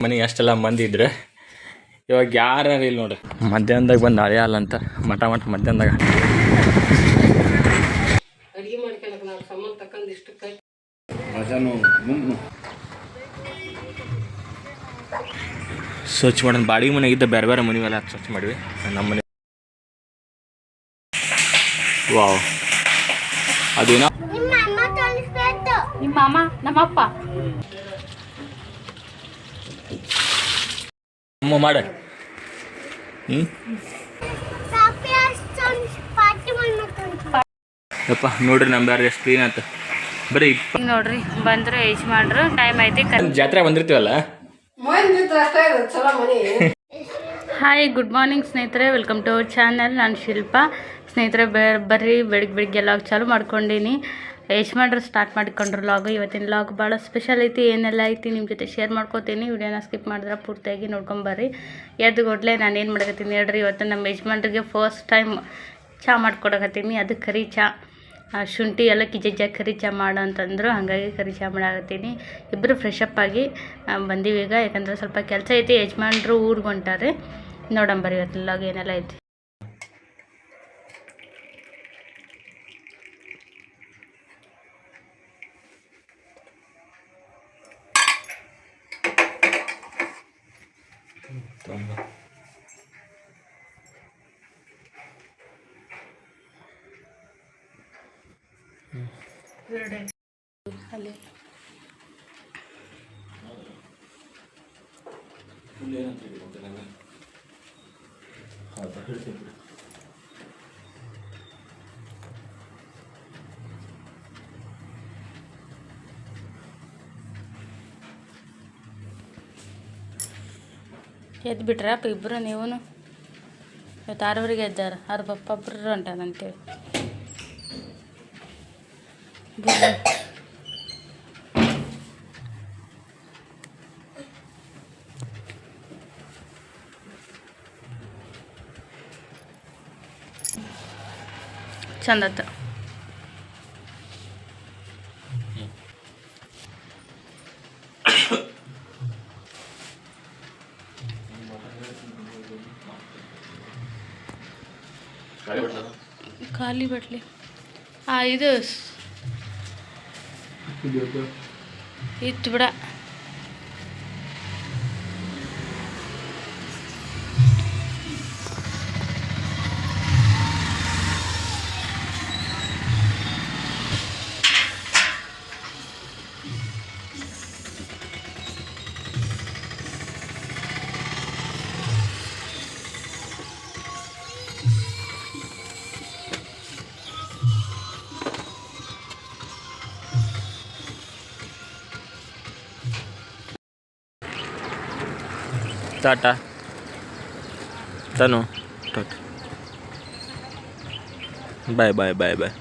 ಮನೆಗೆ ಅಷ್ಟೆಲ್ಲ ಮಂದಿ ಇದ್ರೆ ಇವಾಗ ಯಾರು ಇಲ್ಲ ನೋಡ್ರಿ? ಮಧ್ಯಾಹ್ನದಾಗ ಬಂದು ಅಲ್ಲ ಅಂತ ಮಠ ಮಠ ಮಧ್ಯಾಹ್ನದಾಗ. ಸ್ವಚ್ಛ ಮಾಡೋಣ ಬಾಡಿಗೆ ಮನೆ ಇದ್ದ ಬೇರೆ ಬೇರೆ ಮನೆ ಮೇಲೆ ಸ್ವಚ್ಛ ಮಾಡಿವಿ. ನಮ್ಮ ಮನೆ ವಾವ್. ಅದೇನೋ ನಿಮ್ಮ ಅಮ್ಮ ನಮ್ಮಪ್ಪ. ಅಮ್ಮ ಮಾಡ. ಯಪ್ಪ ನೋಡ್ರಿ ನಮ್ಮ ಬ್ಯಾರ ಎಷ್ಟು ಕ್ಲೀನ್ ಆಯ್ತು ಬರೀ ಇಪ್ಪ ಬಂದ್ರೆ ನೋಡ್ರಿ ಬಂದ್ರು ಮಾಡ್ರು ಟೈಮ್ ಐತಿ ಜಾತ್ರೆ ಬಂದಿರ್ತೀವಲ್ಲ? ಹಾಯ್ ಗುಡ್ ಮಾರ್ನಿಂಗ್ ಸ್ನೇಹಿತರೆ ವೆಲ್ಕಮ್ ಟು ಅವರ್ ಚಾನಲ್ ನಾನು ಶಿಲ್ಪ. ಸ್ನೇಹಿತರೆ ಬೆ ಬರ್ರಿ ಬೆಳಿಗ್ಗೆ ಬೆಳಿಗ್ಗೆ ಎಲ್ಲ ಚಾಲು ಮಾಡ್ಕೊಂಡೀನಿ. ಯಜಮಾನ್ರು ಸ್ಟಾರ್ಟ್ ಮಾಡಿಕೊಂಡ್ರು ಲಾಗ್ ಇವತ್ತಿನ ಲಾಗ್ ಭಾಳ ಸ್ಪೆಷಲ್ ಐತಿ, ಏನೆಲ್ಲ ಐತಿ ನಿಮ್ಮ ಜೊತೆ ಶೇರ್ ಮಾಡ್ಕೋತೀನಿ. ವಿಡಿಯೋನ ಸ್ಕಿಪ್ ಮಾಡಿದ್ರೆ ಪೂರ್ತಿಯಾಗಿ ನೋಡ್ಕೊಂಬರ್ರಿ ಎದ್ದು ಕೂಡಲೇ ನಾನು ಏನು ಮಾಡಕತ್ತೀನಿ ಹೇಳ್ರಿ, ಇವತ್ತು ನಮ್ಮ ಯಜಮಾನ್ರಿಗೆ ಫಸ್ಟ್ ಟೈಮ್ ಚಹಾ ಮಾಡ್ಕೊಡಕತ್ತೀನಿ. ಅದು ಕರಿ ಚಹಾ ಶುಂಠಿ ಎಲ್ಲ ಕಿಜಜ್ಜ ಕರಿ ಚಹಾ ಮಾಡು ಅಂತಂದ್ರು, ಹಾಗಾಗಿ ಕರಿ ಚಹಾ ಮಾಡಾಕತ್ತೀನಿ. ಇಬ್ಬರು ಫ್ರೆಶ್ ಅಪ್ ಆಗಿ ಬಂದೀವಿ ಈಗ. ಯಾಕಂದ್ರೆ ಸ್ವಲ್ಪ ಕೆಲಸ ಐತಿ, ಯಜಮಾನ್ರು ಊರಿಗೆ ಹೊಂಟಾರೆ. ನೋಡಂಬರಿ ಇವತ್ತು ಲಾಗ್ ಏನೆಲ್ಲ ಐತಿ. ಅಲ್ಲಿ ಎದ್ದು ಬಿಟ್ರಪ್ಪ ಇಬ್ಬರು ನೀವು ಇವತ್ತು ಆರೂವರೆಗೆ ಎದ್ದಾರ ಅವ್ರ ಪಪ್ಪ ಒಬ್ಬರು ಹೊಂಟಾನಂತೇಳಿ ಚಂದತ್ತ ಖಾಲಿ ಬಟ್ಲಿ ಆ ಇದು. ಇತ್ತು ಬಿಡ. ಟಾಟಾ. ತನು. ಟಾಟಾ. ಬಾಯ್ ಬಾಯ್ ಬಾಯ್ ಬಾಯ್.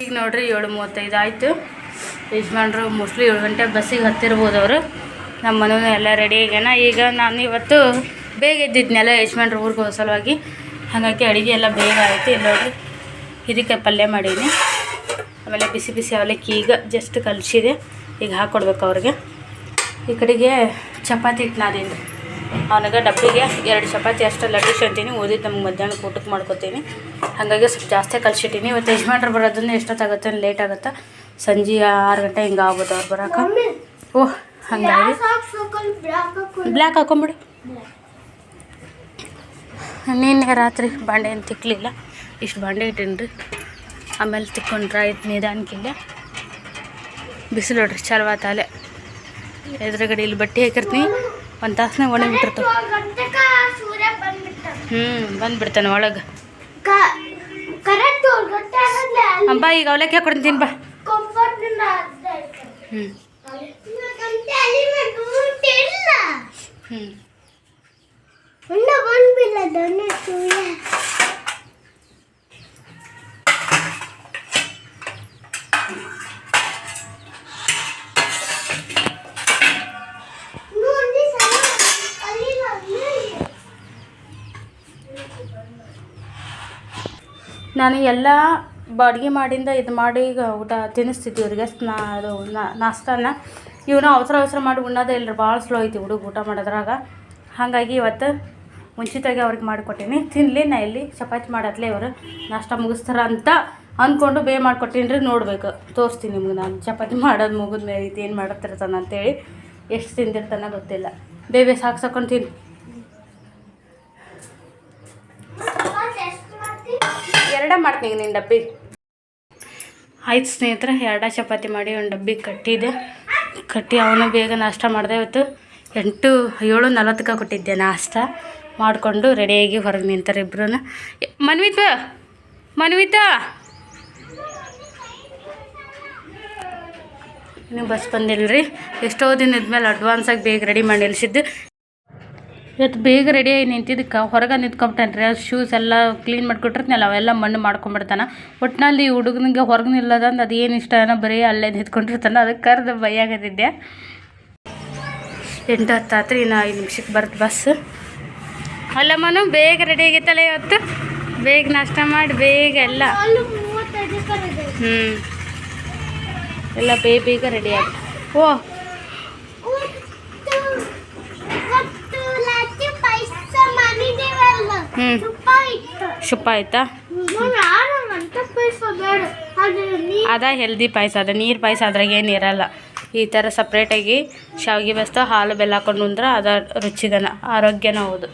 ಈಗ ನೋಡ್ರಿ ಏಳು ಮೂವತ್ತೈದು ಆಯಿತು. ಯಜಮಾನ್ರು ಮೋಸ್ಟ್ಲಿ ಏಳು ಗಂಟೆ ಬಸ್ಸಿಗೆ ಹತ್ತಿರ್ಬೋದು ಅವರು. ನಮ್ಮ ಮನೇನು ಎಲ್ಲ ರೆಡಿ ಆಗ್ಯಾನ. ಈಗ ನಾನು ಇವತ್ತು ಬೇಗ ಎದ್ದಿದ್ನೆಲ್ಲ ಯಜಮಾನ್ರು ಊರಿಗೆ ಹೋದ ಸಲುವಾಗಿ ಹಾಗಾಗಿ ಅಡುಗೆ ಎಲ್ಲ ಬೇಗ ಆಯಿತು. ಇಲ್ಲಿ ನೋಡಿರಿ ಹಿರಿಕಾಯಿ ಪಲ್ಯ ಮಾಡೀನಿ. ಆಮೇಲೆ ಬಿಸಿ ಬಿಸಿ ಅವಲಕ್ಕಿ ಈಗ ಜಸ್ಟ್ ಕಲಿಸಿದೆ. ಈಗ ಹಾಕ್ಕೊಡ್ಬೇಕು ಅವ್ರಿಗೆ. ಈ ಕಡೆಗೆ ಚಪಾತಿ ಹಿಟ್ಟು ನಾನು ರೀ ಅವನಿಗೆ ಡಬ್ಬಿಗೆ ಎರಡು ಚಪಾತಿ ಅಷ್ಟು ಲಟ್ಟಿಸಿ ಅಂತೀನಿ. ಓದಿದ್ದು ನಮ್ಗೆ ಮಧ್ಯಾಹ್ನಕ್ಕೆ ಊಟಕ್ಕೆ ಮಾಡ್ಕೊತೀನಿ. ಹಾಗಾಗಿ ಸ್ವಲ್ಪ ಜಾಸ್ತಿ ಕಲ್ಸಿಟ್ಟಿನಿ. ಇವತ್ತು ಯಜಮಾನ್ರು ಬರೋದನ್ನ ಎಷ್ಟೊತ್ತಾಗುತ್ತೆ ಲೇಟ್ ಆಗುತ್ತೆ? ಸಂಜೆ ಆರು ಗಂಟೆ ಹಿಂಗೆ ಆಗ್ಬೋದು ಅವ್ರು ಬರೋಕೆ. ಓಹ್ ಹಂಗಾಗಿ ಬ್ಲ್ಯಾಕ್ ಹಾಕೊಂಬಿಡು. ನಿನ್ನೆ ರಾತ್ರಿ ಬಾಂಡೆ ಏನು ತಿಕ್ಕಲಿಲ್ಲ ಇಷ್ಟು ಬಾಂಡೆ ಇಟ್ಟೀನಿ ರೀ ಆಮೇಲೆ ತಿಕ್ಕೊಂಡ್ರೆ ಇದು ನಿಧಾನಕ್ಕಿಲ್ಲ ಬಿಸಿಲು ನೋಡ್ರಿ ಚಲವಾತಾಲೆ ಎದುರುಗಡೆ ಇಲ್ಲಿ ಬಟ್ಟೆ ಹಾಕಿರ್ತೀನಿ. ಒಂದು ತಾಸನಾಗ ಒಣಗಿ ಬಿಟ್ಟಿರ್ತಾವೆ. ಹ್ಞೂ ಬಂದ್ಬಿಡ್ತಾನೆ ಒಳಗೆ. ಅಂಬ, ಈಗ ಅವಲಕ್ಕಿ ಹಾಕೊಡ್ತೀನಿ ಬಾ. ಹ್ಞೂ ಹ್ಞೂ ನಾನು ಎಲ್ಲ ಅಡುಗೆ ಮಾಡಿಂದ ಇದು ಮಾಡಿ ಈಗ ಊಟ ತಿನ್ನಿಸ್ತಿದ್ದೆ ಇವ್ರಿಗೆ. ನಾ ಅದು ನಾಷ್ಟಾನ. ಇವನು ಅವಸರ ಅವಸರ ಮಾಡಿ ಉಣ್ಣೋದೇ ಇಲ್ಲರಿ ಭಾಳ ಸ್ಲೋ ಐತಿ ಹುಡುಗ ಊಟ ಮಾಡೋದ್ರಾಗ. ಹಾಗಾಗಿ ಇವತ್ತು ಮುಂಚಿತವಾಗಿ ಅವ್ರಿಗೆ ಮಾಡಿಕೊಟ್ಟೀನಿ. ತಿನ್ನಲಿ ನಾ ಇಲ್ಲಿ ಚಪಾತಿ ಮಾಡತ್ಲೆ ಇವರು. ನಾಷ್ಟ ಮುಗಿಸ್ತಾರ ಅಂತ ಅಂದ್ಕೊಂಡು ಬೇ ಮಾಡಿಕೊಟ್ಟೀನಿ ರೀ ನೋಡ್ಬೇಕು. ತೋರಿಸ್ತೀನಿ ನಿಮ್ಗೆ ನಾನು. ಚಪಾತಿ ಮಾಡೋದು ಮುಗಿದ ಮೇಲೆ ಇದು ಏನು ಮಾಡತ್ತಿರ್ತಾನೆ ಅಂತೇಳಿ ಎಷ್ಟು ತಿಂದಿರ್ತಾನೆ ಗೊತ್ತಿಲ್ಲ. ಬೇಬೆ ಸಾಕು ಸಾಕೊಂಡು ಎರಡೇ ಮಾಡ್ತೀನಿ ನಿನ್ನ ಡಬ್ಬಿ. ಆಯ್ತು ಸ್ನೇಹಿತರೆ, ಎರಡ ಚಪಾತಿ ಮಾಡಿ ಒಂದು ಡಬ್ಬಿ ಕಟ್ಟಿದೆ. ಕಟ್ಟಿ ಅವನು ಬೇಗ ನಾಷ್ಟ ಮಾಡಿದೆ ಇವತ್ತು. ಎಂಟು, ಏಳು ನಲವತ್ತಕ್ಕೆ ಕೊಟ್ಟಿದ್ದೆ ನಾಷ್ಟ. ಮಾಡಿಕೊಂಡು ರೆಡಿಯಾಗಿ ಹೊರಗೆ ನಿಂತಾರೆ ಇಬ್ಬರೂ ಮನ್ವಿತ ಮನ್ವಿತ. ನೀವು ಬಸ್ ಬಂದಿಲ್ಲ ರೀ ಎಷ್ಟೋ ದಿನದ ಮೇಲೆ ಅಡ್ವಾನ್ಸಾಗಿ ಬೇಗ ರೆಡಿ ಮಾಡಿ ನಿಲ್ಸಿದ್ದು. ಇವತ್ತು ಬೇಗ ರೆಡಿಯಾಗಿ ನಿಂತಿದ್ದಕ್ಕೆ. ಹೊರಗೆ ನಿಂತ್ಕೊಂಬಿಟ್ಟಾನೆ ರೀ ಶೂಸ್ ಎಲ್ಲ ಕ್ಲೀನ್ ಮಾಡಿಕೊಟ್ಟಿರ್ತೀನಲ್ಲ, ಅವೆಲ್ಲ ಮಣ್ಣು ಮಾಡ್ಕೊಂಬಿಡ್ತಾನೆ. ಒಟ್ಟಿನಲ್ಲಿ ಹುಡುಗನಿಗೆ ಹೊರಗೆ ನಿಲ್ಲದಂದು ಅದು ಏನು ಇಷ್ಟ ಏನೋ ಬರೀ ಅಲ್ಲೇ ನಿಂತ್ಕೊಂಡಿರ್ತಾನೆ. ಅದಕ್ಕೆ ಕರೆದು ಬೈಯಾಗದಿದ್ದೆ. ಎಂಟು ಹತ್ತು ಆತ್ರಿ, ಇನ್ನು ಐದು ನಿಮಿಷಕ್ಕೆ ಬರುತ್ತೆ ಬಸ್. ಅಲ್ಲ ಮನು ಬೇಗ ರೆಡಿ ಆಗಿತ್ತಲ್ಲ ಇವತ್ತು? ಬೇಗ ನಾಷ್ಟ ಮಾಡಿ ಬೇಗ ಎಲ್ಲ. ಹ್ಞೂ ಎಲ್ಲ ಬೇಗ ಬೇಗ ರೆಡಿ ಆಗ. ಓ. ಹ್ಞೂ ಶುಪ್ಪ ಆಯ್ತಾ? ಅದ ಹೆಲ್ದಿ ಪಾಯಸ, ಅದ ನೀರು ಪಾಯಸ ಅದ್ರಾಗ ಏನು ಇರಲ್ಲ. ಈ ಥರ ಸಪ್ರೇಟಾಗಿ ಶಾವಿಗೆ ಬೆಸ್ತ ಹಾಲು ಬೆಲ್ಲ ಹಾಕೊಂಡು ಉಂದ್ರೆ ಅದ ರುಚಿಗನ, ಆರೋಗ್ಯನ ಹೌದು.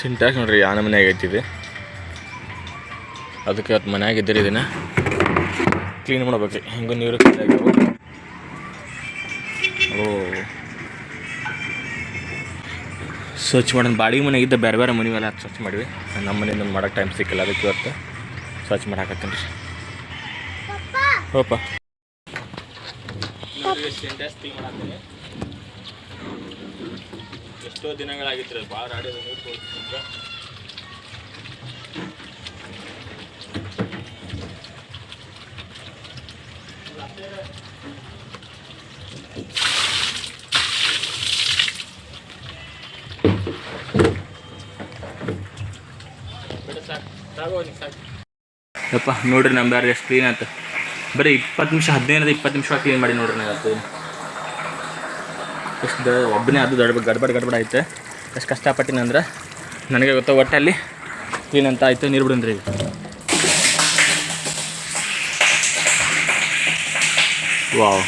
ಸಿಂಟ್ಯಾಕ್ಸ್ ನೋಡ್ರಿ ಯಾವ ಮನೆಯಾಗ ಐತಿದೆ ಅದಕ್ಕೆ ಅದು ಮನ್ಯಾಗ ಇದ್ದರೆ ಇದನ್ನು. ಕ್ಲೀನ್ ಮಾಡ್ಬೇಕು ಹೆಂಗೂ ನೀರು. ಓ. ಸ್ವಚ್ಛ ಮಾಡೋಣ. ಬಾಡಿಗೆ ಮನೆಗಿದ್ದ ಇದ್ದ ಬೇರೆ ಮನೆ ಮನೆವೆಲ್ಲ ಸ್ವಚ್ಛ ಮಾಡಿವಿ. ನಮ್ಮ ಮನೆಯಿಂದ ಮಾಡೋಕ್ಕೆ ಟೈಮ್ ಸಿಕ್ಕಿಲ್ಲ. ಅದಕ್ಕೆ ಇವತ್ತು ಸ್ವಚ್ಛ ಮಾಡಾಕತ್ತೀನಿ ರೀ ಹೋಪ ಎಷ್ಟೋ ದಿನಗಳಾಗಿತ್ತು ರೀ, ಭಾಳ ಆಡಿದ ನೀರು ತೋರಿಸ್ತಿದ್ರೆ ಯಪ್ಪ, ನೋಡ್ರಿ ನಮ್ಮ ಬ್ಯಾರೆ ಎಷ್ಟು ಕ್ಲೀನ್ ಆಯ್ತು. ಬರೀ ಇಪ್ಪತ್ತು ನಿಮಿಷ ಹದಿನೈದು ಇಪ್ಪತ್ತು ನಿಮಿಷ ಕ್ಲೀನ್ ಮಾಡಿ ನೋಡ್ರಿ ನಾನು ಎಷ್ಟು ಒಬ್ಬನೇ ಅದು ದೊಡ್ಡ ಗಡ್ಬಡ್ ಗಡ್ಬಡ್ ಐತೆ ಎಷ್ಟು ಕಷ್ಟಪಟ್ಟಿನ ಅಂದ್ರೆ ನನಗೆ ಗೊತ್ತ ಒಟ್ಟಲ್ಲಿ ಕ್ಲೀನ್ ಅಂತ ಆಯ್ತು ನೀರು ಬಿಡಂದ್ರಿ ವಾವ್.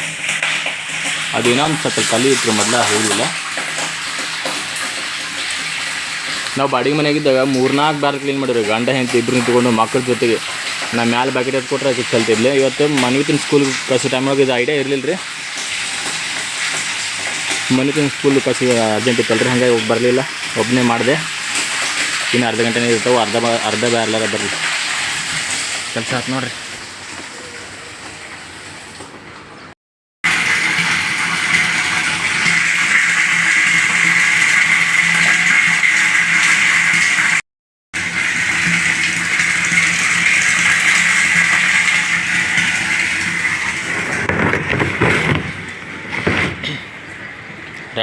ಅದು ಏನೋ ಸ್ವಲ್ಪ ಕಲಿ ಇತ್ತು ಮೊದಲ, ಹೋಗಲಿಲ್ಲ. ನಾವು ಬಾಡಿಗೆ ಮನೆಯಾಗಿದ್ದಾಗ ಮೂರ್ನಾಲ್ಕು ಬಾರ್ ಕ್ಲೀನ್ ಮಾಡಿದ್ರು ಗಂಡ, ಹೆಂಡತಿ ಇಬ್ಬರು ನಿಂತ್ಕೊಂಡು ಮಕ್ಕಳ ಜೊತೆಗೆ. ನಾ ಮ್ಯಾಲೆ ಬಕೆಟ್ ಎತ್ಕೊಟ್ರೆ ಅದಕ್ಕೆ ಇವತ್ತು ಮನ್ವಿತಿನ ಸ್ಕೂಲ್ ಕಳಿಸೋ ಒಳಗೆ ಇದು ಐಡಿಯಾ ಇರಲಿಲ್ಲ ರೀ ಮನ್ವಿತಿನ ಸ್ಕೂಲ್ ಕಸಿ ಅರ್ಜೆಂಟ್ ಇತ್ತಲ್ಲ ರೀ ಹಂಗಾಗಿ ಬರಲಿಲ್ಲ. ಒಬ್ಬನೇ ಮಾಡಿದೆ. ಇನ್ನು ಅರ್ಧ ಗಂಟೆನೇ ಇರ್ತಾವೆ, ಅರ್ಧ ಅರ್ಧ ಬ್ಯಾರ್ಲಾರ ಬರಲಿ ಕೆಲಸ ಆಯ್ತು ನೋಡ್ರಿ.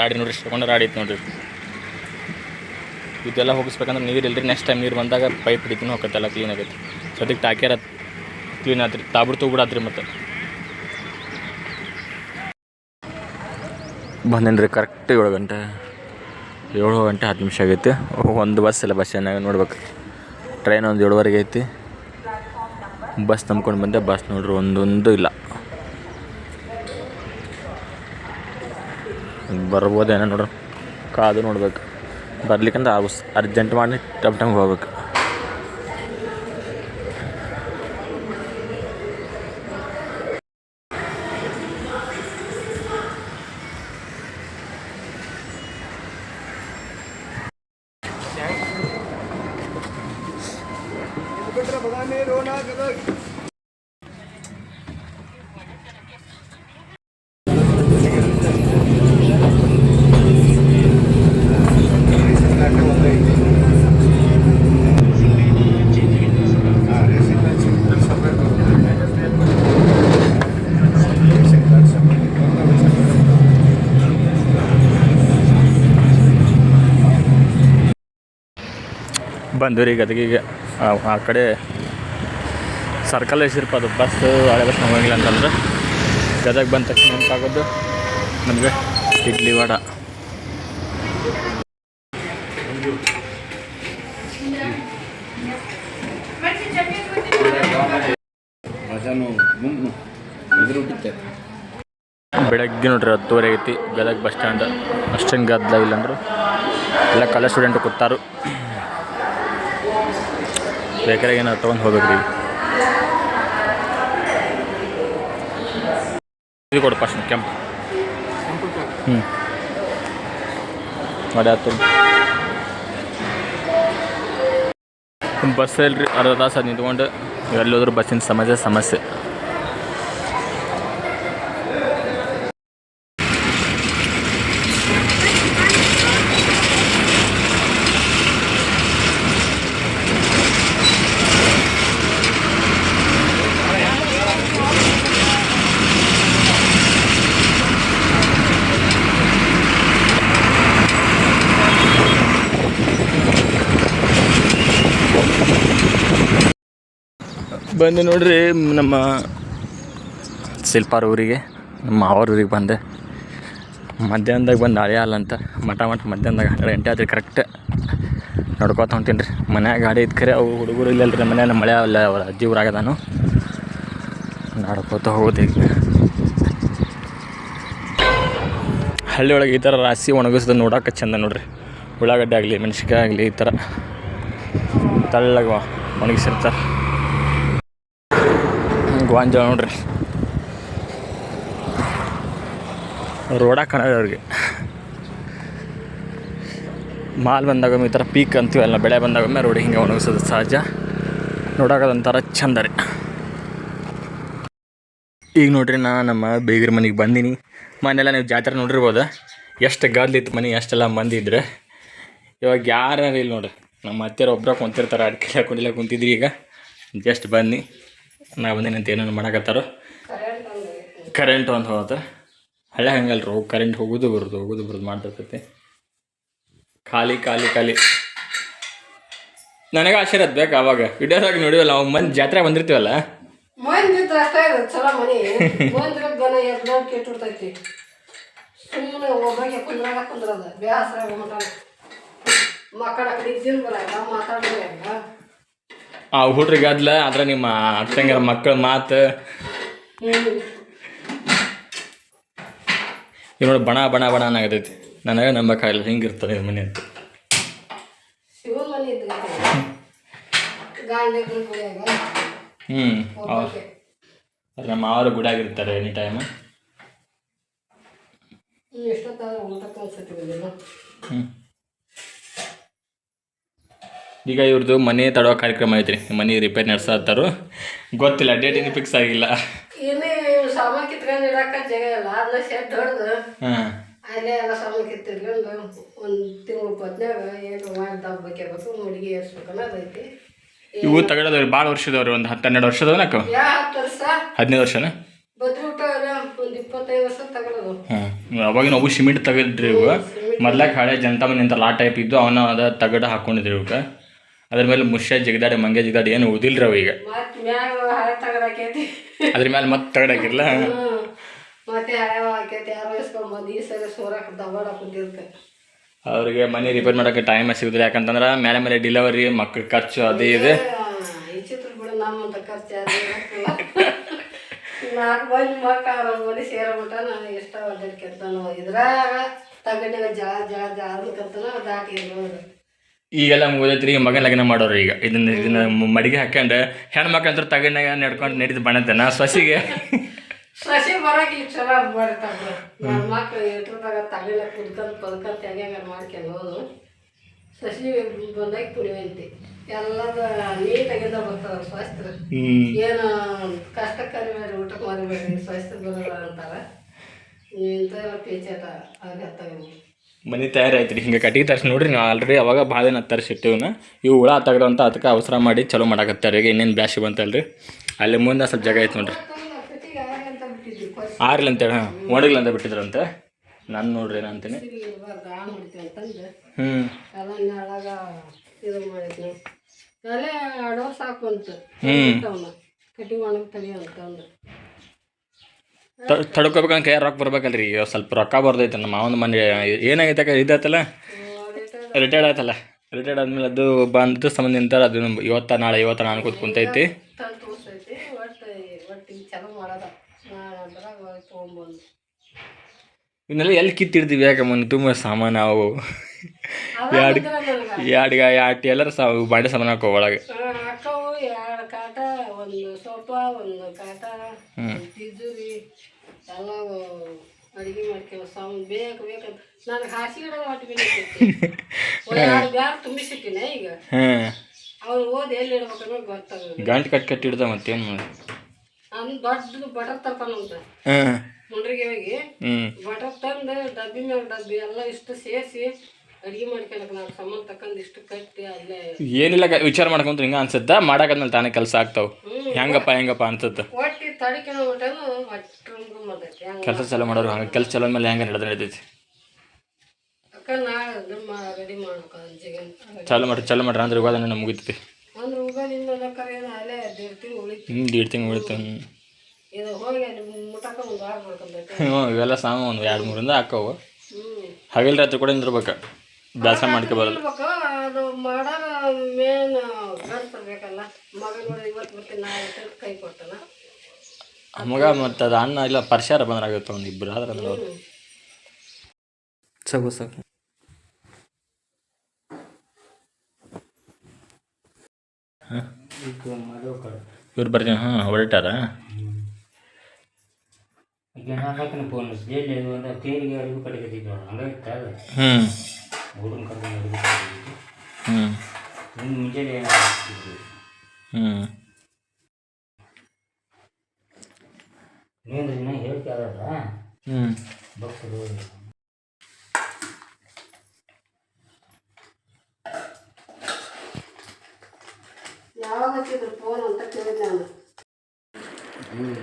ರಾಡಿ ನೋಡ್ರಿ ತಗೊಂಡು ರಾಡಿ ಐತೆ ನೋಡ್ರಿ. ಇದೆಲ್ಲ ಹೋಗಿಸ್ಬೇಕಂದ್ರೆ ನೀರು ಇಲ್ಲರಿ ನೆಕ್ಸ್ಟ್ ಟೈಮ್ ನೀರು ಬಂದಾಗ ಪೈಪ್ ಹಿಡಿತೀನಿ ಹೋಗತ್ತೆಲ್ಲ ಕ್ಲೀನ್ ಆಗೈತೆ. ಸದ್ಯಕ್ಕೆ ಟಾಕ್ಯಾರ ಕ್ಲೀನ್ ಆತ್ರಿ ತಾಬಿಡ್ ತಗೊಬಿಡಾತ್ರಿ ಮತ್ತೆ. ಬಂದೇನು ರೀ ಕರೆಕ್ಟ್ ಏಳು ಗಂಟೆ ಏಳು ಗಂಟೆ ಹತ್ತು ನಿಮಿಷ ಆಗೈತಿ. ಒಂದು ಬಸ್ ಇಲ್ಲ ಬಸ್ ಏನಾಗ ನೋಡ್ಬೇಕು. ಟ್ರೈನ್ ಒಂದು ಏಳುವರೆಗೆ ಐತಿ. ಬಸ್ ನಂಬ್ಕೊಂಡು ಬಂದೆ ಬಸ್ ನೋಡ್ರಿ, ಒಂದೊಂದು ಇಲ್ಲ. ಬರ್ಬೋದೇನೋ ನೋಡ್ರಿ. ಕಾದು ನೋಡ್ಬೇಕು. ಬರ್ಲಿಕ್ಕಂದ್ರೆ ಆಗುಸ್ ಅರ್ಜೆಂಟ್ ಮಾಡಿ ಟಮ್ ಟಮ್ಗೆ ಹೋಗ್ಬೇಕು. ಬಂದು ರೀ ಗದಗಿಗೆ ಆ ಕಡೆ ಸರ್ಕಲ್ ಎಸಿರ್ಪ ಅದು ಬಸ್ ಹಳೆ ಬಸ್ ಹೋಗಿಲ್ಲ ಅಂತಂದ್ರೆ. ಗದಗ ಬಂದ ತಕ್ಷಣ ನೆನಪಾಗೋದು ನಮಗೆ ಇಡ್ಲಿ ವಡ. ಬೆಳಗ್ಗೆ ನೋಡ್ರಿ ಹತ್ತುವರೆ ಐತಿ ಗದಗ ಬಸ್ ಸ್ಟ್ಯಾಂಡ್ ಅಷ್ಟೇನು ಗದ್ದಲ ಇಲ್ಲ ಅಂದ್ರು. ಎಲ್ಲ ಕಾಲೇಜ್ ಸ್ಟೂಡೆಂಟ್ ಕೂತಾರು. ಬೇಕಾದ್ರೆ ಏನಾರು ತೊಗೊಂಡು ಹೋಗ್ಬೇಕ್ರಿ. ಇದು ಕೊಡು ಫಸ್ಟ್ ಕೆಂಪು. ಹ್ಞೂ ಮಾಡಿ ಆಯ್ತು ಬಸ್ಸಲ್ಲಿ ಅರ್ಧ ತಾಸು ನಿಂತ್ಕೊಂಡು ಎಲ್ಲೋದ್ರೂ ಬಸ್ಸಿನ ಸಮಸ್ಯೆ ಸಮಸ್ಯೆ. ಬಂದೆ ನೋಡ್ರಿ, ನಮ್ಮ ಶಿಲ್ಪಾರ ಊರಿಗೆ, ನಮ್ಮ ಮಾವರ ಊರಿಗೆ ಬಂದೆ. ಮಧ್ಯಾಹ್ನದಾಗ ಬಂದು ಹಳೆ ಅಲ್ಲ ಅಂತ, ಮಠ ಮಠ ಮಧ್ಯಾಹ್ನದಾಗ ಹನ್ನೆರಡು ಗಂಟೆ ಆದ್ರೆ ಕರೆಕ್ಟ್ ನೋಡ್ಕೊತ ಹೊಂಟೀನಿ ರೀ ಮನ್ಯಾಗ ಗಾಡಿ ಇದ್ದು ಖರೆ, ಅವು ಹುಡುಗರು ಇಲ್ಲ ರೀ ಮನ್ಯಾಗ ಮಳೆ ಅಲ್ಲ, ಅವ್ರ ಅಜ್ಜಿ ಊರಾಗ ನಾನು ನಡ್ಕೋತ ಹೋಗೋದು ಈಗ. ಹಳ್ಳಿ ಒಳಗೆ ಈ ಥರ ರಾಸಿ ಒಣಗಿಸ್ದು ನೋಡೋಕೆ ಚಂದ ನೋಡ್ರಿ. ಉಳ್ಳಾಗಡ್ಡೆ ಆಗಲಿ, ಮೆಣಸಿನ್ಕಾಯಿ ಆಗಲಿ, ಈ ಥರ ತಳ್ಳಗ ಒಣಗಿಸಿರ್ತಾರೆ. ಗೋಂಜಾಳ ನೋಡ್ರಿ. ರೋಡ ಕಾಣೋದು ಅವ್ರಿಗೆ. ಮಾಲ್ ಬಂದಾಗೊಮ್ಮೆ ಈ ಥರ ಪೀಕ್ ಅಂತೀವಲ್ಲ ಬೆಳೆ ಬಂದಾಗೊಮ್ಮೆ ರೋಡ್ ಹಿಂಗೆ ಒಣಗಿಸೋದು ಸಹಜ. ನೋಡೋಕದೊಂಥರ ಚಂದ ರೀ. ಈಗ ನೋಡ್ರಿ ನಾ ನಮ್ಮ ಬೇಗರ ಮನೆಗೆ ಬಂದೀನಿ. ಮನೆಲ್ಲ ನೀವು ಜಾತ್ರೆ ನೋಡಿರ್ಬೋದು? ಎಷ್ಟು ಗದ್ಲಿತ್ತು ಮನೆ, ಎಷ್ಟೆಲ್ಲ ಮಂದಿ ಇದ್ರೆ. ಇವಾಗ ಯಾರು ಇಲ್ಲ ನೋಡ್ರಿ. ನಮ್ಮ ಅತ್ತೆಯರು ಒಬ್ಬರ ಕುಂತಿರ್ತಾರೆ, ಅಡ್ಕೆಲ್ಲ ಹಾಕೊಂಡಿಲ್ಲ ಕುಂತಿದ್ರಿ ಈಗ. ಜಸ್ಟ್ ಬನ್ನಿ. ನಾ ಬಂದೇನೆ ಅಂತ ಏನೇನು ಮಾಡಕತ್ತಾರೋ? ಕರೆಂಟ್ ಒಂದು ಹೋಗುತ್ತೆ. ಹಳೆ ಹಂಗಲ್ರಿ? ಹೋಗಿ ಕರೆಂಟ್ ಹೋಗೋದು ಬರೋದು ಹೋಗೋದು ಬರೋದು ಮಾಡ್ತಿರ್ತೈತಿ. ಖಾಲಿ ಖಾಲಿ ಖಾಲಿ. ನನಗೆ ಆಶೀರ್ವಾದ ಬೇಕು ಅವಾಗ ವಿಡಿಯೋದಾಗ ನೋಡಿವಲ್ಲ, ಅವಾಗ ಮಂದಿ ಜಾತ್ರೆ ಬಂದಿರ್ತೀವಲ್ಲ? ಮಕ್ಕಳ ಕಡೆ ಆ ಹುಡ್ರಿಗೆ ಅದ್ಲ ಅದ್ರ ನಿಮ್ಮ ಅಕ್ಕಂಗರ ಮಕ್ಕಳ ಮಾತು. ಇವ್ ನೋಡಿ ಬಣ ಬಣ ಬಣ ಅನ್ನಾಗತೈತಿ. ನನಗೆ ನಂಬಕ್ಕಾಗಲ್ಲ ಹಿಂಗಿರ್ತದೆ ಇರ್ತದೆ ಮನೆ ಅಂತ. ಹ್ಞೂ ಅವ್ರು ನಮ್ಮ ಮಾವರು ಗುಡಿಯಾಗಿರ್ತಾರೆ ಎನಿ ಟೈಮ್ ಹ್ಞೂ ಈಗ ಇವ್ರದ್ದು ಮನೆ ತಡೋ ಕಾರ್ಯಕ್ರಮ ಐತ್ರಿ. ಮನೆ ರಿಪೇರ್ ನಡೆಸತ್ತಾರು ಗೊತ್ತಿಲ್ಲ ಡೇಟ್ ಏನು ಫಿಕ್ಸ್ ಆಗಿಲ್ಲ. ಇನ್ನೇ ಇವ್ ಸಾಮಾನ್ ಕಿತ್ಕೊಂಡು ಇಡಾಕ ಜಾಗ ಇಲ್ಲ ಅದನ್ನ ಶೆಡ್ ಹೊಡೆದು ಹಾಂ. ಅಲ್ಲೇ ಎಲ್ಲ ಸಾಮಾನು ಕಿತ್ತಿಟ್ಕೊಂಡು ಒಂದು ತಿಂಗಳು ಪತ್ನ್ಯಾಗ ಏನು ಮಾಡಿ ದಬ್ಬಕ್ಕಿರ್ಬೇಕು ಮುಡಿಗೆ ಏರ್ಸ್ಬೇಕು ಅನ್ನೋದೈತಿ ಇವು ತಗೊಳ್ಳೋದವ್ರಿ ಭಾಳ ವರ್ಷದವ್ರಿ ಒಂದು ಹತ್ತು ಹನ್ನೆರಡು ವರ್ಷದ ಯಾ ಹತ್ತು ವರ್ಷ? ಹದಿನೈದು ವರ್ಷನ? ಬದ್ರಿ ಊಟ ಒಂದು ಇಪ್ಪತ್ತೈದು ವರ್ಷ ತಗೊಳ್ಳೋದು ಹ್ಞೂ ಅವಾಗಿನ ಅವು ಸಿಮೆಂಟ್ ತೆಗೆದ್ರಿ ಇವು. ಮೊದ್ಲಾಗ ಹಳೆ ಜನತಾ ಮನೆ ಅಂತ ಲಾ ಟೈಪ್ ಇದ್ದು ಅವನ್ನ ಅದ ತಗಡ ಹಾಕೊಂಡಿದ್ರಿ ಇವಕ್ಕೆ ಅದ್ರ ಮೇಲೆ ಮುಷ್ಯ ಜಿಗದಾಡಿ ಮಂಗೆ ಜಿಗದಾಡಿ ಏನು ಉದಿಲ್ರಿ ಅವು ಈಗ. ಅದ್ರ ಮೇಲೆ ಮತ್ತೆ ತಗಡಾಕಿರ್ಲ. ಮತ್ತೆ ಅವ್ರಿಗೆ ಮನೆ ರಿಪೇರ್ ಮಾಡಕ್ಕೆ ಟೈಮ್ ಸಿಗುದಿಲ್ಲ ಯಾಕಂತಂದ್ರೆ ಮೇಲೆ ಮೇಲೆ ಡಿಲಿವರಿ ಮಕ್ಳ ಖರ್ಚು ಅದೇ ಇದೆ. ನಾಲ್ಕು ಮಂದಿ ಮಕ್ಕಳ ಮನೆ ಸೇರಬಿಟ್ಟ ನಾನು ಎಷ್ಟ ಒದ್ದಾಡ್ಕೊಂತಾನು ಇದ್ರಾಗ ತಗಡಿನ ಜಳ ಜಳ ಜಳ ಅನ್ಕಂತಾನ ದಾಟಿ ಇರ್ಬೋದು. ಈಗೆಲ್ಲ ಮುಗಿದೈತ್ರಿ ಈಗ ಮಗನ ಲಗ್ನ ಮಾಡೋರು ಈಗ. ಇದನ್ನ ಇದನ್ನ ಮಡಿಗೆ ಹಾಕ್ಯಂಡು ಹೆಣ್ಮಕ್ಳು ಅಂತ ತಗಡ್ನಾಗ ನಡ್ಕೊಂಡು ನಡೀತು ಬಣ್ಣ ನಾ ಸೊಸಿಗೆ. ಸಸಿ ಬರಕ್ಕೆ ಈಗ ಚಲೋ ಬರ್ತಾವ ನನ್ನ ಮಕ್ಳು ಎಟ್ರದಾಗ ತಲೆಲ್ಲ ಕುಡ್ಕೊಂಡು ಪದ್ಕಂತ ಹೆಂಗ ಮಾಡ್ಕೊಂಡು ಹೋದು ಸಸಿ ಬಂದಾಗ ಪುಳಿವಂತಿ ಎಲ್ಲದ ನೀಟಾಗಿಂದ ಬರ್ತಾರ ಸ್ವಸ್ತ್ರ. ಏನು ಕಷ್ಟ ಕಡಿಮೆ ಊಟಕ್ಕೆ ಮಾಡಬೇಡಿ ಸ್ವಸ್ಥ ಬರೋಲ್ಲ ಅಂತಾರೆ. ಇಂಥ ಪೇಚಾಟ ಆಗತ್ತಾಗ ಮನೆ ತಯಾರಾಯ್ತು ರೀ ಹಿಂಗೆ ಕಟ್ಟಿಗೆ ತರ್ಸಿ ನೋಡ್ರಿ ನಾವು ಆಲ್ರೆಡಿ ಅವಾಗ ಭಾಳ ದಿನ ತರಿಸಿಟ್ಟಿವನ್ನ ಇವು ಹುಳ ಹತ್ತಾಗ್ರ ಅಂತ ಅದಕ್ಕೆ ಅವಸರ ಮಾಡಿ ಚಲೋ ಮಾಡಕತ್ತಾರೆ. ಈಗ ಇನ್ನೇನು ಬ್ಯಾಸಿ ಬಂತಲ್ರಿ ಅಲ್ಲಿ ಮುಂದೆ ಸ್ವಲ್ಪ ಜಾಗ ಐತೆ ನೋಡ್ರಿ. ಆರ್ಲಿ ಅಂತೇಳಿ ಹಾಂ ಒಣಗ್ಲಿ ಅಂತ ಬಿಟ್ಟಿದ್ರಂತೆ. ನಾನು ನೋಡ್ರಿ ನಾನು ಅಂತೀನಿ. ಹ್ಞೂ ಹ್ಞೂ ತಡ್ಕೋಬೇಕಂತ ಕೈ ರೊಕ್ಕ ಬರ್ಬೇಕಲ್ರಿ. ಈಗ ಸ್ವಲ್ಪ ರೊಕ್ಕ ಬರ್ದೈತೆ. ನಮ್ಮ ಮಾವನ ಮನೆ ಏನಾಗೈತೆ ಇದಾಯ್ತಲ್ಲ? ರಿಟೈರ್ಡ್ ಆಯ್ತಲ್ಲ? ರಿಟೈರ್ಡ್ ಆದ್ಮೇಲೆ ಅದು ಬಂದು ಸಂಬಂಧ ನಿಂತಾರೆ ಅದು ಇವತ್ತ ನಾಳೆ ಇವತ್ತ ನಾನು ಕೂತ್ ಕುಂತೈತಿ. ಇವನ್ನೆಲ್ಲ ಎಲ್ಲಿ ಕಿತ್ತಿಡ್ತೀವಿ ಯಾಕೆ ಮೊನ್ನೆ ತುಂಬ ಸಾಮಾನು ಅವು. ಎರಡು ಎರಡು ಎರಡು ಎಲ್ಲರ ಸಾ ಬಾಂಡೆ ಸಾಮಾನು ಹಾಕೋ ಒಳಗೆ. ಎರಡು ಕಾಟ ಒಂದು ಸೋಫಾ ಒಂದು ಕಾಟ ಎಲ್ಲ ಅಡುಗೆ ಮಾಡ್ಕೊಳ್ಳೋ ಸಾಮಾನು ಬೇಕು ಬೇಕಂತ ನನಗೆ ಹಾಸಿಗೆ ಹೊಟ್ಟೆ ಎರಡು ಬ್ಯಾಗ್ ತುಂಬಿಸಿಟ್ಟಿನ ಈಗ. ಅವ್ನು ಓದಿ ಎಲ್ಲಿ ಇಡ್ಬೇಕು ಅನ್ನೋದು ಗೊತ್ತಾಗ ಗಂಟು ಕಟ್ಟಿ ಕಟ್ಟಿಡ್ದ ಮತ್ತೇನು ಮಾಡಿ ಅವ್ನು ದೊಡ್ಡದು ಬಟರ್ ತರ್ತಾನಂತ ಹಾಂ. ಮುಂಡ್ರಿಗೆ ಹೋಗಿ ಬಟರ್ ತಂದು ಡಬ್ಬಿ ಮೇಲೆ ಡಬ್ಬಿ ಎಲ್ಲ ಇಷ್ಟು ಸೇರಿಸಿ ಅಡುಗೆ ನಾವು ಸಾಮಾನು ತಕೊಂಡು ಇಷ್ಟು ಕಟ್ಟಿ ಅಲ್ಲೇ ಏನಿಲ್ಲ ಗ- ವಿಚಾರ ಮಾಡ್ಕೊಂತ ಹಿಂಗೆ ಅನ್ಸುತ್ತಾ? ಮಾಡಾಕದ್ಮೇಲೆ ತಾನೇ ಕೆಲಸ ಆಗ್ತಾವ. ಹೆಂಗಪ್ಪ ಹೆಂಗಪ್ಪ ಅನ್ಸುತ್ತೆ? ಒಟ್ಟು ಮಟನು ಒಟ್ಟು ರೂಮ್ ಹೆಂಗೆ ಕೆಲಸ ಚಲೋ ಮಾಡೋರು ಹಂಗೆ ಕೆಲಸ ಚಲೋ ಮೇಲೆ ಹೆಂಗೆ ನಡೆದ ನಡೀತೈತಿ ಅಕ್ಕ ನಾಳೆ ನಮ್ಮ ರೆಡಿ ಮಾಡ್ಬೇಕು ಅಂಜಿಗೆ ಚಾಲು ಮಾಡ್ರಿ ಚಾಲು ಮಾಡ್ರಿ ಅಂದ್ರೆ ಇವಾಗ ನಮ್ಗೆ ಮುಗಿತೈತಿ. ಅಂದ್ರೆ ಉಗಾದಿಂದ ಏನು ಅಲ್ಲೇ ದೇಡ್ ತಿಂಗಳು ಉಳಿತು. ಹ್ಞೂ ದೀಡ್ ತಿಂಗಳು ಉಳಿತು ಹ್ಞೂ ಇದು ಹೋಗಿ ಅಲ್ಲಿ ಒಂದು ಮಾಡ್ಕೊಬೇಕು ಹ್ಞೂ ಇವೆಲ್ಲ ಸಾಮಾನು ಒಂದು ಎರಡು ಮೂರಿಂದ ಹಾಕವು. ಹ್ಞೂ ಹಗಲ್ ರಾತ್ರಿ ಕೂಡ ನಿಂದಿರ್ಬೇಕು. ಬೇಸರ ಮಾಡ್ಕೊ ಬರಲ್ಲ ಇರ್ಬೇಕು ಅದು ಮಾಡಾಗ ಮೇನ್ ಗಂಟರ್ಬೇಕಲ್ಲ ಮಗ ನೋಡಿ ಇವತ್ತು ಬರ್ತೀನಿ ನಾಳೆ ಅಂತ ಕೈ ಕೊಟ್ಟಲ್ಲ. ಮಗ ಮತ್ತು ಅದು ಅನ್ನ ಇಲ್ಲ ಪರಿಶಾರ ಬಂದ್ರಾಗುತ್ತೆ ಒಂದು ಇಬ್ಬರು ಆದ್ರೆ ಅಂದ್ರೆ ಸಗು ಸಾಕು ಸಾಕು ಇವ್ರು ಬರ್ತೀನಿ ಹಾಂ ಹೊರಟಾರ? ಹ್ಞೂ ಅಡುಗೆ ಕಡೆಗಿದ್ವಿ ಹ್ಞೂ ಇನ್ನು ಮುಂಜಾನೆ ಏನಾಗ್ತಿದ್ವಿ ಹ್ಞೂ ನೀನು ದಿನ ಹೇಳ್ತಿ ಅದಲ್ಲ ಹ್ಞೂ ಭಕ್ತರು. ಯಾವಾಗ ಹಚ್ಚಿದ್ರು ಫೋನ್ ಅಂತ ಕೇಳಿದ್ದೆ ನಾನು.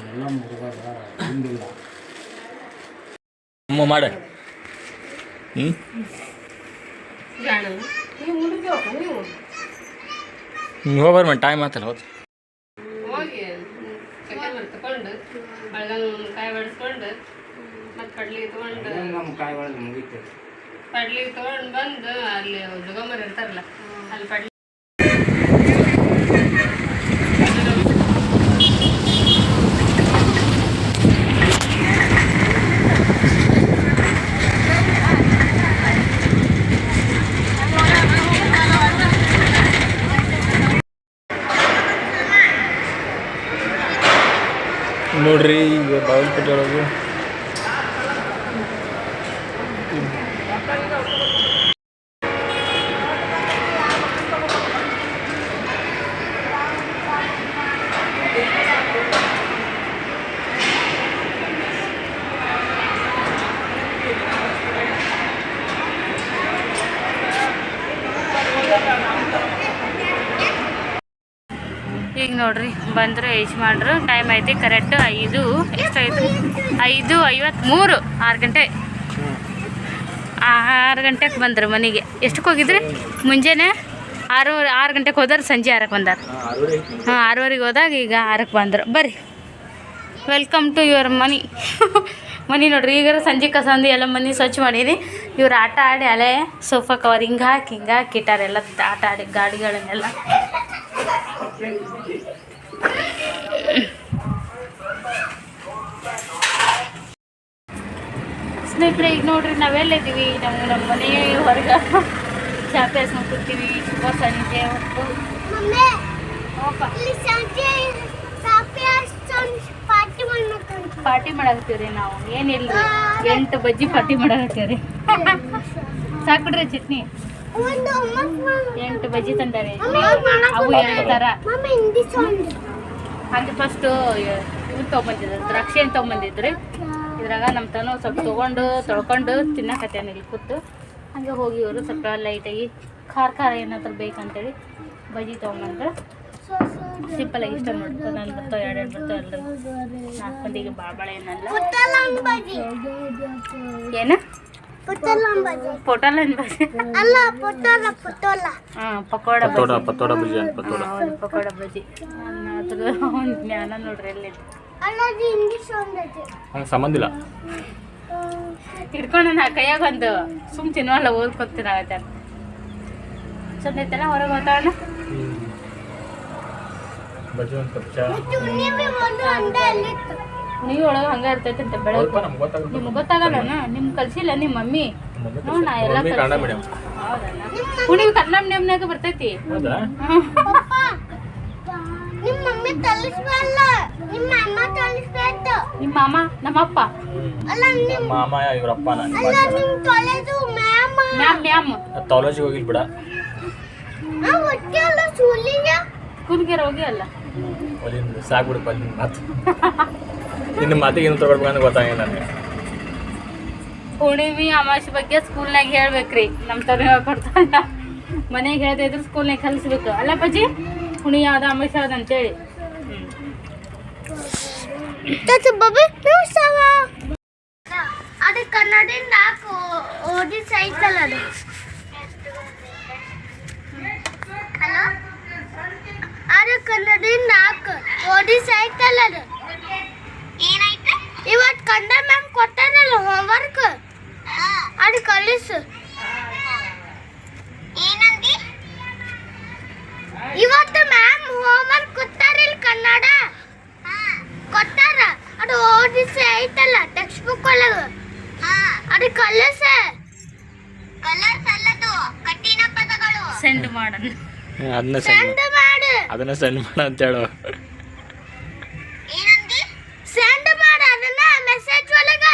ಎಲ್ಲ ಮುಗಿದ ಹಿಂದಿಲ್ಲ ಅಮ್ಮ ಮಾಡ. ಹ್ಞೂ ನೀವು ಹೋಗ್ಬಾರ ಟೈಮ್ ಆತಲ್ಲ ಹೌದು ಹೋಗಿ ತಗೊಂಡು ಬೆಳಗಾನ ಒಂದು ಕಾಯಿ ಬಡಿಸ್ಕೊಂಡು ಮತ್ತು ಕಡ್ಲಿ ತಗೊಂಡು ನಮ್ಮ ಕಾಯಿ ಒಳಗೆ ಮುಗೀತು. ಕಡ್ಲಿ ತೊಗೊಂಡು ಬಂದು ಅಲ್ಲಿ ಜುಗಮರ್ ಇರ್ತಾರಲ್ಲ ಅಲ್ಲಿ ಪಡ್ಲಿ ನೋಡ್ರಿ ಈಗ ಬಾಗಲಕೋಟೆ ಒಳಗೆ ಈಗ ನೋಡ್ರಿ ಬಂದರು ಮಾಡ್ರು. ಟೈಮ್ ಐತಿ ಕರೆಕ್ಟ್ ಐದು ಎಷ್ಟಾಯ್ತು ಐದು ಐವತ್ತ್ಮೂರು ಆರು ಗಂಟೆ. ಆರು ಗಂಟೆಗೆ ಬಂದರು ಮನೆಗೆ. ಎಷ್ಟಕ್ಕೆ ಹೋಗಿದ್ರಿ? ಮುಂಜಾನೆ ಆರು ಆರು ಗಂಟೆಗೆ ಹೋದಾರ ಸಂಜೆ ಆರಕ್ಕೆ ಬಂದಾರ. ಹಾಂ ಆರೂವರೆಗೆ ಹೋದಾಗ ಈಗ ಆರಕ್ಕೆ ಬಂದರು. ಬರ್ರಿ. ವೆಲ್ಕಮ್ ಟು ಯುವರ್ ಮನಿ ಮನಿ ನೋಡ್ರಿ ಈಗ ಸಂಜೆ ಕಸಂದು ಎಲ್ಲ ಮನೆ ಸ್ವಚ್ಛ ಮಾಡೀನಿ ಇವ್ರು ಆಟ ಆಡಿ ಅಲೆ ಸೋಫಾ ಕವರ್ ಹಿಂಗೆ ಹಾಕಿ ಹಿಂಗೆ ಹಾಕಿ ಇಟ್ಟಾರೆಲ್ಲ ಆಟ ಆಡಿ ಗಾಡಿಗಳನ್ನೆಲ್ಲ. ಸ್ನೇಹಿತರೆ ಈಗ ನೋಡ್ರಿ ನಾವೆಲ್ಲಿದ್ದೀವಿ ನಮ್ಮ ನಮ್ಮ ಮನೆ ಹೊರಗೆ ಚಾಪೆ ಹಸ್ಕೊಂಡು ಕೂತೀವಿ. ಶುಭ ಸಂಜೆ ಹೊತ್ತು. ಪಾರ್ಟಿ ಮಾಡಿ ಮಾಡಾಕತ್ತೀವ್ರಿ ನಾವು. ಏನಿಲ್ಲ. ಎಂಟು ಬಜ್ಜಿ ಪಾರ್ಟಿ ಮಾಡಾಕತ್ತೀವ್ರಿ. ಸಾಕ್ಬಿಡ್ರಿ ಚಟ್ನಿ. ಎಂಟು ಬಜ್ಜಿ ತಂದಾರೆ. ಅವು ಎರಡು ಥರ ಸಾಂಗ್ ಹಂಗೆ ಫಸ್ಟ್ ಇವ್ರು ತೊಗೊಂಬಂದಿದ್ರು ದ್ರಾಕ್ಷಿ ಅಂತ ತೊಗೊಂಬಂದಿದ್ರಿ ಇದ್ರಾಗ ನಮ್ಮ ತನು ಸ್ವಲ್ಪ ತೊಗೊಂಡು ತೊಳ್ಕೊಂಡು ತಿನ್ನಕತ್ತೇನೆ ಇಲ್ಲಿ ಕೂತು. ಹಂಗೆ ಹೋಗಿ ಇವರು ಸ್ವಲ್ಪ ಲೈಟಾಗಿ ಖಾರ ಖಾರ ಏನಾದ್ರು ಬೇಕಂತೇಳಿ ಬಜ್ಜಿ ತೊಗೊಂಬಂದ್ರೆ. ಸಿಂಪಲ್ ಆಗಿ ಇಷ್ಟ ಮಾಡ್ತು ನಾನು ಬರ್ತಾವೆ ಎರಡು ಎರಡು ಬರ್ತಾವೆ ಎಲ್ಲರೂ ನಾಲ್ಕು ಮಂದಿಗೆ ಭಾಳ ಭಾಳ ಏನಲ್ಲ. ಏನ ಏನು? ಪೋಟಲ್ ಅಲ್ಲ ಪುಟ್ಟಲ ಪೊಟೋಲ ಹಾಂ ಪಕೋಡ ಪತೋಡ ಪತೋಡ ಬಜ್ಜಿ ಅಂತ ಪತೋಡ ಹೌದು ಪಕೋಡ ಬಜ್ಜಿ. ಅದ್ರ ಒಂದು ಜ್ಞಾನ ನೋಡ್ರಿ ಎಲ್ಲಿ ಅಲ್ಲ ಅದು ಇಂಗ್ಲಿಷ್ ಒಂದೈತಿ ಹಂಗೆ ಸಂಬಂಧ ಇಲ್ಲ. ಹಿಡ್ಕೊಂಡು ನಾ ಕೈಯಾಗ ಒಂದು ಸುಮ್ ತಿನ್ವಲ್ಲ ಓದ್ಕೊತೀನಾಗತ್ತೆ ಚಂದ ಐತಲ್ಲ ಹೊರಗೆ ಹೋಗ್ತಾವಣ್ಣ ಬಜ್ಜಿ ಒಂದು ಕಪ್ ಚಾ. ನೀವು ಒಳಗೆ ಹಂಗೆ ಇರ್ತೈತೆ ಅಂತ ಬೆಳಗ್ಗೆ ನಮ್ಗೆ ಗೊತ್ತಾಗಲ್ಲನ ನಿಮ್ಗೆ ಕಲ್ಸಿಲ್ಲ ನಿಮ್ಮ ಮಮ್ಮಿ? ಹ್ಞೂ ನಾ ಎಲ್ಲ ಮಮ್ಮಿ ಕನ್ನಡ ಹುಡುಗಿ ಬರ್ತೈತಿ. ನಿಮ್ಮ ಮಮ್ಮಿ ನಿಮ್ಮ ಅಮ್ಮ ತಲಿಸ್ಬೇಕು ನಿಮ್ಮ ಮಾಮ? ನಮ್ಮಪ್ಪ? ಅಲ್ಲ ನಿಮ್ಮ ಮಾಮ ಇವ್ರಪ್ಪ ಮ್ಯಾಮ್. ಮ್ಯಾಮ್ ಕಾಲೇಜಿಗೆ ಹೋಗಿಲ್ ಬಿಡ ಆ ಹೊಟ್ಟೆ ಅಲ್ಲ ಸೂಲಿಗೆ ಕುನ್ಗೆರ ಹೋಗಿ ಅಲ್ಲ? ಅಲ್ಲಿಂದ ಸಾಕ್ಬಿಡಪ್ಪ ನಿನ್ನ ಮಾತು. ನಿನ್ನ ಮಾತಿಗೆ ಏನು ತಗೊಳ್ಬೇಕು ಅಂತ ಗೊತ್ತಾಗಿಲ್ಲ ನನಗೆ. ಹುಣಿಮಿ ಅಮಾವಾಸ್ಯೆ ಬಗ್ಗೆ ಸ್ಕೂಲ್ನಾಗ ಹೇಳ್ಬೇಕ್ರಿ. ನಮ್ಮ ತವ್ರು ಹೇಳ್ಕೊಡ್ತಾರ ಮನೆಗೆ ಹೇಳ್ತಾ ಇದ್ರೆ ಸ್ಕೂಲ್ನಾಗ ಕಲಿಸ್ಬೇಕು. ಅಲ್ಲ ಪಜ್ಜಿ ಹುಣಿ ಯಾವ್ದು ಅಮಾವಾಸ್ಯೆ ಯಾವ್ದು ಅಂತೇಳಿ. ತತ್ತು ಬಬಿ ನೀವು ಸವ ಅದು ಕನ್ನಡದಿಂದ ಹಾಕು ಓದಿ ಸೈಕಲ್ ಅದು ಹಲೋ ಅದು ನಾಲ್ಕು. ಓದಿ ಸೈಕಲ್ ಅದು ಏನಾಯ್ತು? ಇವತ್ತು ಕಂಡ ಮ್ಯಾಮ್ ಕೊಟ್ಟಾರಲ್ಲ ಹೋಮ್ವರ್ಕ್ ಅದು ಕಲಿಸು. ಏನಂದಿ? ಇವತ್ತು ಮ್ಯಾಮ್ ಹೋಮ್ವರ್ಕ್ ಕೊಟ್ಟಾರಿಲ್ಲ ಕನ್ನಡ? ಕೊಟ್ಟಾರ? ಅದು ಓದಿಸಿ ಐತಲ್ಲ ಟೆಕ್ಸ್ಟ್ ಬುಕ್ ಒಳಗ ಅದು ಕಲಸ. ಕಲರ್ಸ್ ಅಲ್ಲದು ಕಠಿಣ ಪದಗಳು. ಸೆಂಡ್ ಮಾಡಣ. ಅದನ್ನ ಸೆಂಡ್ ಅದನ್ನ ಸೆಂಡ್ ಮಾಡ ಅಂತ ಹೇಳು. ಸೆಂಡ್ ಮಾಡ ಅದನ್ನ ಮೆಸೇಜ್ ಒಳಗ.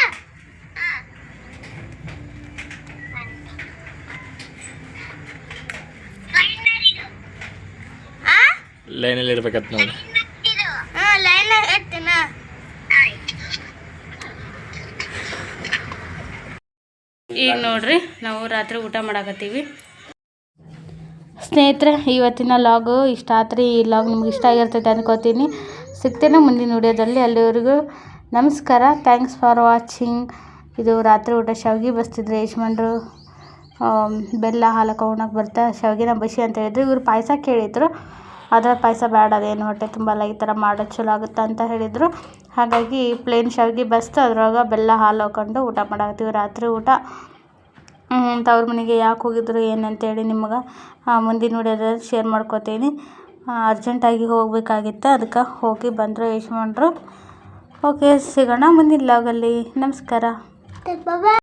ಆ? ಲೈನಲ್ಲಿ ಇರ್ಬೇಕತ್ ನೋಡಿ. ಹಾ ಲೈನ್ ಇರ್ತೀನ. ಈಗ ನೋಡ್ರಿ ನಾವು ರಾತ್ರಿ ಊಟ ಮಾಡಾಕತ್ತೀವಿ. ಸ್ನೇಹಿತರೆ, ಇವತ್ತಿನ ಲಾಗು ಇಷ್ಟ ಆತ್ರಿ ಈ ಲಾಗ್ ನಿಮ್ಗೆ ಇಷ್ಟ ಆಗಿರ್ತೈತೆ ಅನ್ಕೋತೀನಿ. ಸಿಗ್ತೇನೆ ಮುಂದಿನ ವಿಡಿಯೋದಲ್ಲಿ. ಅಲ್ಲಿವರೆಗೂ ನಮಸ್ಕಾರ. ಥ್ಯಾಂಕ್ಸ್ ಫಾರ್ ವಾಚಿಂಗ್ ಇದು ರಾತ್ರಿ ಊಟ ಶಾವಿಗೆ ಬಸ್ತಿದ್ರು ಯಜಮಾನ್ರು. ಬೆಲ್ಲ ಹಾಲಕ್ಕೆ ಉಣಕ್ಕೆ ಬರ್ತಾ ಶಾವಿಗೆನ ಬಸಿ ಅಂತ ಹೇಳಿದ್ರು. ಇವರು ಪಾಯಸ ಕೇಳಿದ್ರು. ಆದರೆ ಪಾಯಸ ಬೇಡ ಅದೇನು ಹೊಟ್ಟೆ ತುಂಬಲ್ಲ ಈ ಥರ ಮಾಡೋದು ಚಲೋ ಆಗುತ್ತೆ ಅಂತ ಹೇಳಿದರು. ಹಾಗಾಗಿ ಪ್ಲೇನ್ ಶಾವಿಗೆ ಬಸ್ತು, ಅದ್ರೊಳಗೆ ಬೆಲ್ಲ ಹಾಲು ಹಾಕೊಂಡು ಊಟ ಮಾಡಾಕತ್ತೀವಿ. ರಾತ್ರಿ ಊಟ ತವ್ರ ಮನೆಗೆ ಯಾಕೆ ಹೋಗಿದ್ರು ಅಂತೇಳಿ ನಿಮಗೆ ಮುಂದಿನ ವಿಡಿಯೋದಲ್ಲಿ ಶೇರ್ ಮಾಡ್ಕೊತೀನಿ. ಅರ್ಜೆಂಟಾಗಿ ಹೋಗಬೇಕಾಗಿತ್ತು, ಅದಕ್ಕೆ ಹೋಗಿ ಬಂದರು ಯಜಮಾನ್ರು. ಓಕೆ ಸಿಗೋಣ ಮುಂದಿನ ಲಾಗಲ್ಲಿ ನಮಸ್ಕಾರ.